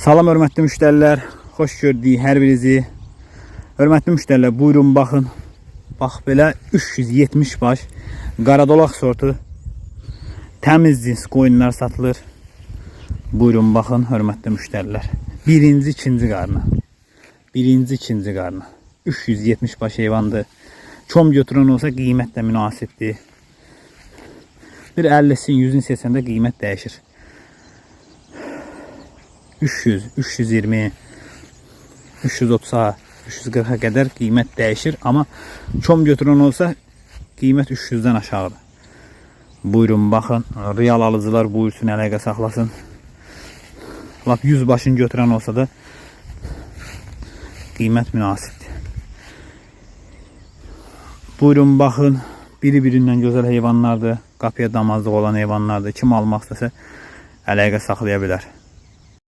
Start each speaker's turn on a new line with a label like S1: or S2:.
S1: Salam hörmətli müştərilər, xoş gördük hər birinizi. Hörmətli müştərilər, buyurun baxın. Bax belə 370 baş qaradolaq sortu təmiz cins qoyunlar satılır. Buyurun baxın hörmətli müştərilər. Birinci, ikinci qarna. Birinci, ikinci qarna. 370 baş heyvandır. Çom götürən olsa qiymət də münasibdir. Bir 50-sin, 100-ün seçəndə qiymət dəyişir. 300, 320, 330-a, 340-a qədər qiymət dəyişir, amma çom götürən olsa qiymət 300-dən aşağıdır. Buyurun baxın, real alıcılar buyursun, əlaqə saxlasın. Lap 100 başın götürən olsa da qiymət münasibdir. Buyurun baxın, biri-birindən gözəl heyvanlardır. Qapıya damazlıq olan heyvanlardır. Kim almaq istəsə əlaqə saxlaya bilər.